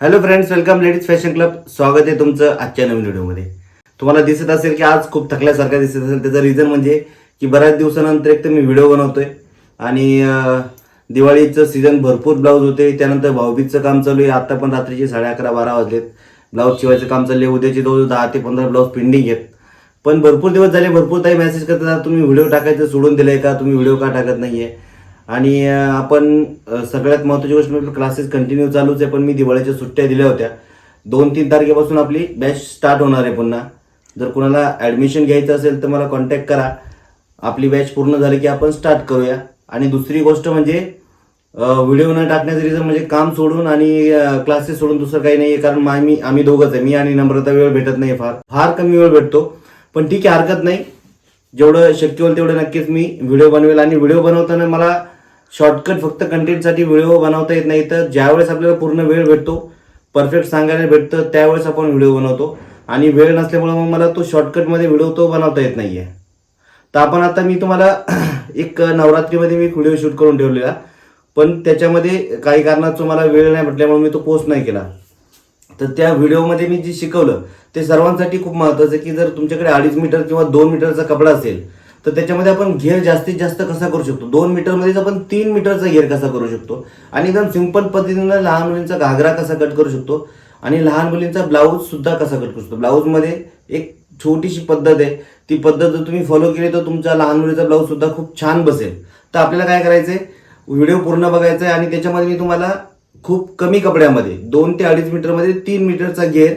Hello friends welcome ladies fashion club स्वागत आहे तुमचं आजच्या नवीन व्हिडिओमध्ये. तुम्हाला दिसत असेल की आज खूप थकल्यासारखं दिसत असेल. त्याचं रिझन म्हणजे की बऱ्याच दिवसानंतर एक तर मी व्हिडिओ बनवतोय आणि दिवाळीचं सीझन भरपूर ब्लाऊज होते. त्यानंतर भाऊबीजचं काम चालू आहे. आता पण रात्रीचे साडे अकरा बारा वाजलेत. ब्लाऊज शिवायचं काम चालले उद्याचे दोन दहा ते पंधरा ब्लाऊज पेंडिंग आहेत. पण भरपूर दिवस झाले भरपूर काही मेसेज करतात तुम्ही व्हिडिओ टाकायचं सोडून दिलंय का? तुम्ही व्हिडिओ का टाकत नाहीये? आणि आपण सगळ्यात महत्त्वाची गोष्ट म्हणजे क्लासेस कंटिन्यू चालूच आहे पण मी दिवाळीच्या सुट्ट्या दिल्या होत्या. दोन तीन तारखेपासून आपली बॅच स्टार्ट होणार आहे पुन्हा. जर कुणाला ॲडमिशन घ्यायचं असेल तर मला कॉन्टॅक्ट करा. आपली बॅच पूर्ण झाली की आपण स्टार्ट करूया. आणि दुसरी गोष्ट म्हणजे व्हिडिओ न टाकण्याचं रिझन म्हणजे काम सोडून आणि क्लासेस सोडून दुसरं काही नाही कारण मा- मी आम्ही दोघंच आहे. मी आणि नम्रता वेळ भेटत नाही फार. फार कमी वेळ भेटतो. पण ठीक आहे हरकत नाही. जेवढं शक्य होईल तेवढं नक्कीच मी व्हिडिओ बनवेल. आणि व्हिडिओ बनवताना मला शॉर्टकट फक्त कंटेंटसाठी व्हिडिओ बनवता येत नाही. तर ज्यावेळेस आपल्याला पूर्ण वेळ भेटतो परफेक्ट सांगायला भेटतं त्यावेळेस आपण व्हिडिओ बनवतो. आणि वेळ नसल्यामुळे मग मला तो शॉर्टकटमध्ये व्हिडिओ तो बनवता येत नाही आहे तर आपण आता मी तुम्हाला एक नवरात्रीमध्ये मी व्हिडिओ शूट करून ठेवलेला. पण त्याच्यामध्ये काही कारणास्तव मला वेळ नाही म्हटल्यामुळे मी तो पोस्ट नाही केला. तर त्या व्हिडिओमध्ये मी जे शिकवलं ते सर्वांसाठी खूप महत्त्वाचं की जर तुमच्याकडे अडीच मीटर किंवा दोन मीटरचा कपडा असेल तर त्याच्यामध्ये आपण घेर जास्तीत जास्त कसा करू शकतो? दोन मीटरमध्येच आपण तीन मीटरचा घेर कसा करू शकतो? आणि एकदम सिंपल पद्धतीनं लहान मुलींचा घागरा कसा कट करू शकतो? आणि लहान मुलींचा ब्लाऊज सुद्धा कसा कट करू शकतो? ब्लाऊजमध्ये एक छोटीशी पद्धत आहे. ती पद्धत जर तुम्ही फॉलो केली तर तुमच्या लहान मुलीचा ब्लाऊज सुद्धा खूप छान बसेल. तर आपल्याला काय करायचंय? व्हिडिओ पूर्ण बघायचा आहे आणि त्याच्यामध्ये मी तुम्हाला खूप कमी कपड्यामध्ये दोन ते अडीच मीटरमध्ये तीन मीटरचा घेर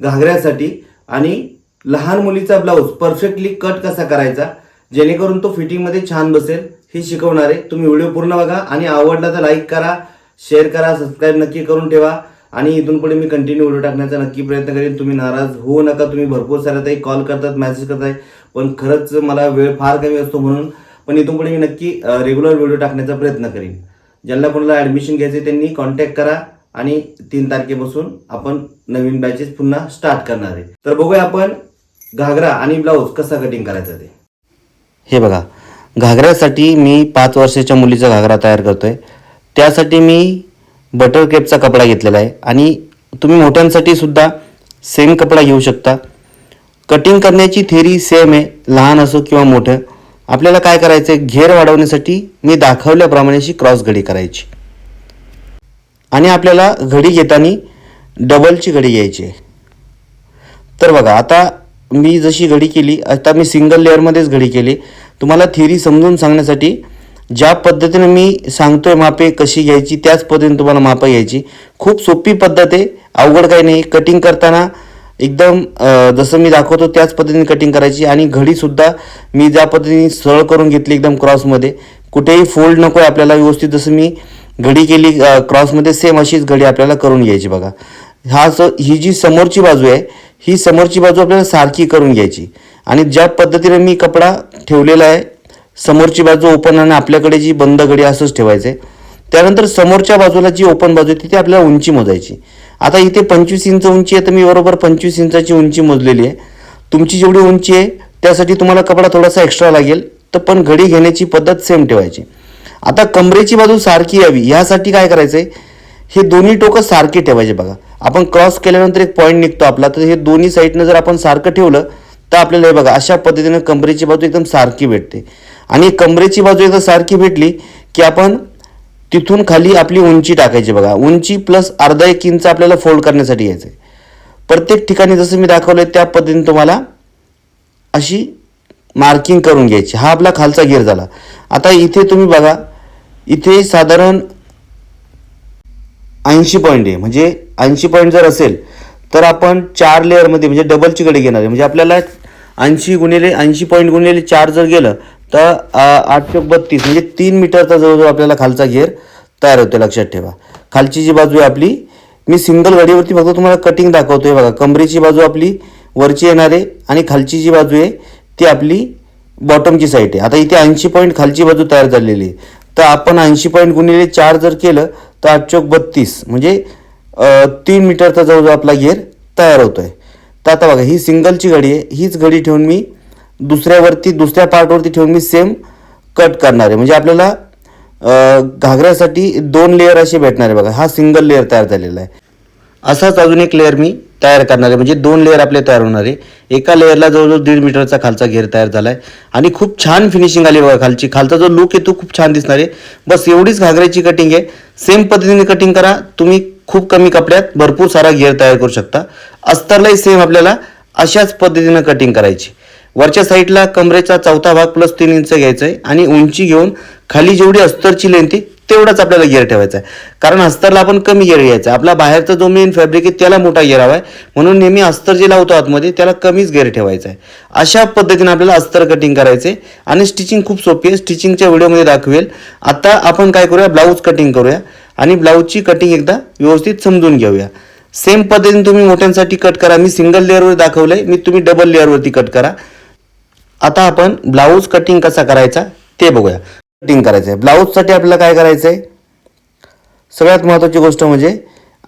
घागऱ्यासाठी आणि लहान मुलीचा ब्लाऊज परफेक्टली कट कसा करायचा? जेणेकरून तो फिटिंगमध्ये छान बसेल. हे शिकवणार आहे. तुम्ही व्हिडिओ पूर्ण बघा आणि आवडला तर लाईक करा शेअर करा सबस्क्राईब नक्की करून ठेवा. आणि इथून पुढे मी कंटिन्यू व्हिडिओ टाकण्याचा नक्की प्रयत्न करेन. तुम्ही नाराज होऊ नका. तुम्ही भरपूर साऱ्या ताई कॉल करतात मेसेज करताय. पण खरंच मला वेळ फार कमी असतो म्हणून. पण इथून पुढे मी नक्की रेग्युलर व्हिडिओ टाकण्याचा प्रयत्न करेन. ज्यांना कोणाला ॲडमिशन घ्यायचे त्यांनी कॉन्टॅक्ट करा. आणि तीन तारखेपासून आपण नवीन बॅचेस पुन्हा स्टार्ट करणार आहे. तर बघूया आपण घागरा आणि ब्लाऊज कसा कटिंग करायचा ते. हे बघा घागऱ्यासाठी मी पाच वर्षाच्या मुलीचा घागरा तयार करतोय. त्यासाठी मी बटर क्रेपचा कपडा घेतलेला आहे आणि तुम्ही मोठ्यांसाठी सुद्धा सेम कपडा घेऊ शकता. कटिंग करण्याची थेरी सेम आहे लहान असो किंवा मोठं. आपल्याला काय करायचं आहे घेर वाढवण्यासाठी मी दाखवल्याप्रमाणे अशी क्रॉस घडी करायची. आणि आपल्याला घडी घेताना डबलची घडी घ्यायची आहे. तर बघा आता मी जशी घडी केली आता मी सिंगल लेअरमध्येच घडी केली. तुम्हाला थिअरी समजून सांगण्यासाठी ज्या पद्धतीने मी सांगतोय मापे कशी घ्यायची त्याच पद्धतीने तुम्हाला मापं घ्यायची. खूप सोपी पद्धत आहे अवघड काही नाही. कटिंग करताना एकदम जसं मी दाखवतो त्याच पद्धतीने कटिंग करायची आणि घडीसुद्धा मी ज्या पद्धतीने सरळ करून घेतली एकदम क्रॉसमध्ये कुठेही फोल्ड नको आहे आपल्याला व्यवस्थित जसं मी घडी केली क्रॉसमध्ये सेम अशीच घडी आपल्याला करून घ्यायची बघा. हा स ही जी समोरची बाजू आहे ही समोरची बाजू आपल्याला सारखी करून घ्यायची. आणि ज्या पद्धतीने मी कपडा ठेवलेला आहे समोरची बाजू ओपन आणि आपल्याकडे जी बंद घडी असंच ठेवायचं आहे त्यानंतर समोरच्या बाजूला जी ओपन बाजू आहे तिथे आपल्याला उंची मोजायची. आता इथे पंचवीस इंच उंची आहे तर मी बरोबर पंचवीस इंचाची उंची मोजलेली आहे. तुमची जेवढी उंची आहे त्यासाठी तुम्हाला कपडा थोडासा एक्स्ट्रा लागेल. तर पण घडी घेण्याची पद्धत सेम ठेवायची. आता कमरेची बाजू सारखी यावी यासाठी काय करायचं आहे हे दोन्ही टोकं सारखे ठेवायचे बघा. आपण क्रॉस केल्यानंतर एक पॉईंट निघतो आपला. तर हे दोन्ही साईडनं जर आपण सारखं ठेवलं तर आपल्याला हे बघा अशा पद्धतीनं कमरेची बाजू एकदम सारखी भेटते. आणि कमरेची बाजू एकदा सारखी भेटली की आपण तिथून खाली आपली उंची टाकायची बघा. उंची प्लस अर्धा एक इंच आपल्याला फोल्ड करण्यासाठी यायचं आहे प्रत्येक ठिकाणी जसं मी दाखवलं त्या पद्धतीने तुम्हाला अशी मार्किंग करून घ्यायची. हा आपला खालचा गिअर झाला. आता इथे तुम्ही बघा इथे साधारण ऐंशी पॉईंट आहे. म्हणजे ऐंशी पॉईंट जर असेल तर आपण चार लेअरमध्ये म्हणजे डबलची कडे घेणार आहे. म्हणजे आपल्याला ऐंशी गुणिले ऐंशी पॉईंट गुणिले चार जर गेलं तर आठशे आठ बत्तीस म्हणजे तीन मीटरचा जवळजवळ आपल्याला खालचा घेर तयार होतो लक्षात ठेवा. खालची जी बाजू आहे आपली. मी सिंगल गाडीवरती फक्त तुम्हाला कटिंग दाखवतोय बघा. कमरेची बाजू आपली वरची येणार आहे आणि खालची जी बाजू आहे ती आपली बॉटमची साईड आहे. आता इथे ऐंशी पॉईंट खालची बाजू तयार झालेली आहे. तर आपण ऐंशी पॉईंट गुणिले चार जर केलं तर आठ चौक बत्तीस म्हणजे तीन मीटरचा जवळजवळ आपला गेअर तयार होतो आहे तर आता बघा ही सिंगलची घडी आहे. हीच घडी ठेवून मी दुसऱ्यावरती दुसऱ्या पार्टवरती ठेवून मी सेम कट करणार आहे. म्हणजे आपल्याला घागऱ्यासाठी दोन लेअर असे भेटणार आहे बघा. हा सिंगल लेअर तयार झालेला आहे. असाच अजून एक लेअर मी तयार करणारे म्हणजे दोन लेअर आपले तयार होणारे. एका लेअरला जवळजवळ दीड मीटरचा खालचा घेर तयार झाला आहे आणि खूप छान फिनिशिंग आली बघा खालची. खालचा जो लुक आहे तो खूप छान दिसणार आहे. बस एवढीच घागऱ्याची कटिंग आहे. सेम पद्धतीने कटिंग करा. तुम्ही खूप कमी कपड्यात भरपूर सारा घेर तयार करू शकता. अस्तरलाही सेम आपल्याला अशाच पद्धतीनं कटिंग करायची. वरच्या साईडला कमरेचा चौथा भाग प्लस तीन इंच घ्यायचा आहे आणि उंची घेऊन खाली जेवढी अस्तरची लेंथ आहे तेवढाच आपल्याला गिअर ठेवायचा आहे कारण अस्तरला आपण कमी गिअर घ्यायचा आपला बाहेरचा जो मेन फॅब्रिक आहे त्याला मोठा गिअर हवा आहे म्हणून नेहमी अस्तर जे लावतो आतमध्ये त्याला कमीच गिअर ठेवायचा आहे अशा पद्धतीने आपल्याला अस्तर कटिंग करायचे आणि स्टिचिंग खूप सोपी आहे. स्टिचिंगच्या व्हिडिओमध्ये दाखवेल. आता आपण काय करूया? ब्लाऊज कटिंग करूया. आणि ब्लाऊजची कटिंग एकदा व्यवस्थित समजून घेऊया. सेम पद्धतीने तुम्ही मोठ्यांसाठी कट करा. मी सिंगल लेअरवर दाखवलंय. मी तुम्ही डबल लेअरवरती कट करा. आता आपण ब्लाऊज कटिंग कसा करायचा ते बघूया. कटिंग करायचं आहे ब्लाऊजसाठी आपल्याला काय करायचं आहे सगळ्यात महत्त्वाची गोष्ट म्हणजे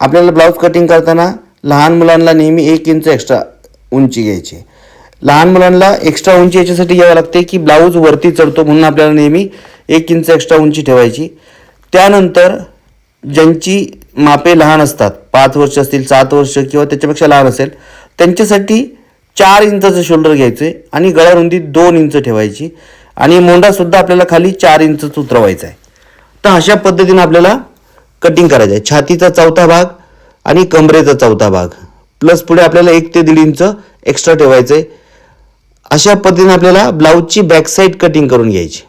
आपल्याला ब्लाऊज कटिंग करताना लहान मुलांना नेहमी एक इंच एक्स्ट्रा उंची घ्यायची लहान मुलांना एक्स्ट्रा उंची याच्यासाठी घ्यावं लागते की ब्लाऊज वरती चढतो म्हणून आपल्याला नेहमी एक इंच एक्स्ट्रा उंची ठेवायची. त्यानंतर ज्यांची मापे लहान असतात पाच वर्ष असतील सात वर्ष किंवा त्याच्यापेक्षा लहान असेल त्यांच्यासाठी चार इंचाचं शोल्डर घ्यायचं आहे आणि गळ्यारुंदी रुंदी दोन इंच ठेवायची. आणि मोंडासुद्धा आपल्याला खाली चार इंचच उतरवायचा आहे. तर अशा पद्धतीने आपल्याला कटिंग करायचं आहे. छातीचा चौथा भाग आणि कमरेचा चौथा भाग. प्लस पुढे आपल्याला एक ते दीड इंच एक्स्ट्रा ठेवायचं आहे. अशा पद्धतीने आपल्याला ब्लाऊजची बॅकसाईड कटिंग करून घ्यायची.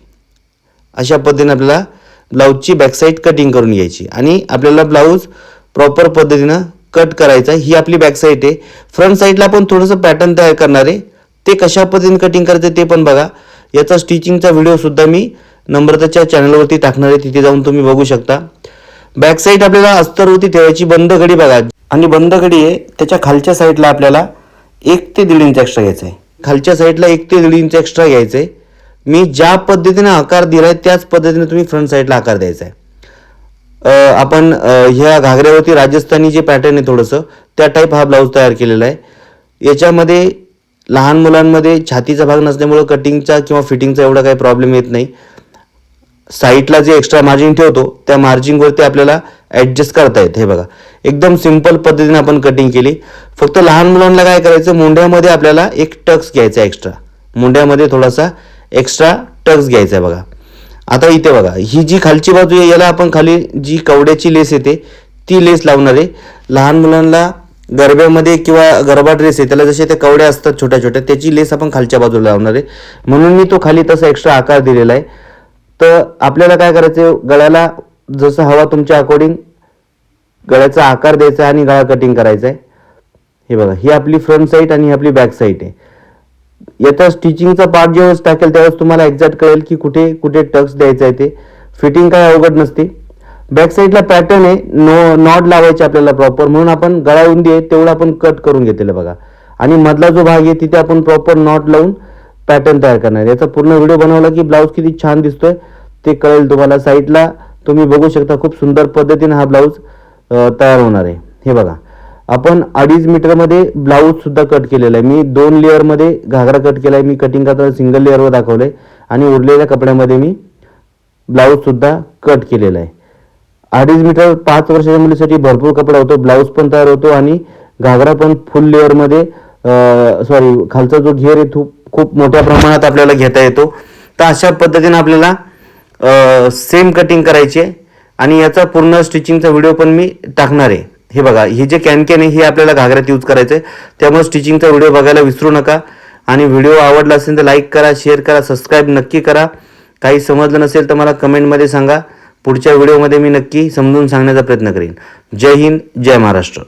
अशा पद्धतीने आपल्याला ब्लाऊजची बॅकसाईड कटिंग करून घ्यायची. आणि आपल्याला ब्लाऊज प्रॉपर पद्धतीनं कट करायचा ही आपली बॅकसाईड आहे. फ्रंट साईडला आपण थोडंसं पॅटर्न तयार करणार आहे. ते कशा पद्धतीने कटिंग करायचं ते पण बघा. याचा स्टिचिंगचा व्हिडिओसुद्धा मी नम्रताच्या चॅनलवरती टाकणार आहे. तिथे जाऊन तुम्ही बघू शकता. बॅकसाईड आपल्याला अस्तरवरती ठेवायची बंद घडी बघा. आणि बंद घडी आहे त्याच्या खालच्या साईडला आपल्याला एक ते दीड इंच एक्स्ट्रा घ्यायचं आहे. खालच्या साईडला एक ते दीड इंच एक्स्ट्रा घ्यायचं आहे मी ज्या पद्धतीने आकार दिलाय त्याच पद्धतीने तुम्ही फ्रंट साईडला आकार द्यायचा आहे. आपण ह्या घागऱ्यावरती राजस्थानी जे पॅटर्न आहे थोडंसं त्या टाईप हा ब्लाऊज तयार केलेला आहे. याच्यामध्ये लहान मुलांमध्ये छातीचा भाग नसल्यामुळं कटिंगचा किंवा फिटिंगचा एवढा काही प्रॉब्लेम येत नाही. साईटला जे एक्स्ट्रा मार्जिन ठेवतो त्या मार्जिनवरती आपल्याला ॲडजस्ट करता येत. हे बघा. एकदम सिंपल पद्धतीने आपण कटिंग केली. फक्त लहान मुलांना काय करायचं? मुंड्यामध्ये आपल्याला एक टक्स घ्यायचा एक्स्ट्रा मुंड्यामध्ये थोडासा एक्स्ट्रा टक्स घ्यायचा आहे बघा. आता इथे बघा. ही जी खालची बाजू आहे याला आपण खाली जी कवड्याची लेस येते ती लेस लावणार आहे. लहान मुलांना गरब्यामध्ये किंवा गरबा ड्रेस आहे त्याला जसे ते कवड्या असतात छोट्या छोट्या त्याची लेस आपण खालच्या बाजूला लावणार आहे. म्हणून मी तो खाली तसा एक्स्ट्रा आकार दिलेला आहे. तर आपल्याला काय करायचं गळ्याला जसं हवा तुमच्या अकॉर्डिंग गळ्याचा आकार द्यायचा आणि गळा कटिंग करायचा आहे हे बघा ही आपली फ्रंट साईड आणि ही आपली बॅक साईड आहे. याचा स्टिचिंगचा पार्ट ज्यावेळेस टाकेल त्यावेळेस तुम्हाला एक्झॅक्ट कळेल की कुठे कुठे टक्स द्यायचं आहे ते. फिटिंग काय अवघड नसते. बॅक साईडला पॅटर्न आहे. नो नॉट लावायचे आपल्याला प्रॉपर म्हणून आपण गळा उंदी आहे तेवढं आपण कट करून घेतलेलं बघा. आणि मधला जो भाग आहे तिथे आपण प्रॉपर नॉट लावून पॅटर्न तयार करणार याचा पूर्ण व्हिडिओ बनवला की ब्लाऊज किती छान दिसतोय. ते कळेल तुम्हाला. साईडला तुम्ही बघू शकता खूप सुंदर पद्धतीने हा ब्लाऊज तयार होणार आहे. हे बघा. आपण अडीच मीटरमध्ये ब्लाऊज सुद्धा कट केलेला आहे. मी दोन लेअरमध्ये घागरा कट केला आहे मी कटिंग करताना सिंगल लेअरवर दाखवलं आहे आणि उरलेल्या कपड्यामध्ये मी ब्लाऊज सुद्धा कट केलेला आहे. अडीच मीटर पाच वर्षाच्या मुलीसाठी भरपूर कपडा होतो ब्लाऊज पण तयार होतो आणि घागरा पण फुल लेअरमध्ये सॉरी खालचा जो घेर आहे तो खूप मोठ्या प्रमाणात आपल्याला घेता येतो. तर अशा पद्धतीने आपल्याला सेम कटिंग करायची आहे आणि याचा पूर्ण स्टिचिंगचा व्हिडिओ पण मी टाकणार आहे. हे बघा हे जे कॅनकॅन आहे हे आपल्याला घागऱ्यात यूज करायचं आहे. त्यामुळे स्टिचिंगचा व्हिडिओ बघायला विसरू नका. आणि व्हिडिओ आवडला असेल तर लाईक करा शेअर करा सबस्क्राईब नक्की करा. काही समजलं नसेल तर मला कमेंटमध्ये सांगा. पुढच्या व्हिडिओमध्ये मी नक्की समजून सांगण्याचा प्रयत्न करेन. जय हिंद जय महाराष्ट्र.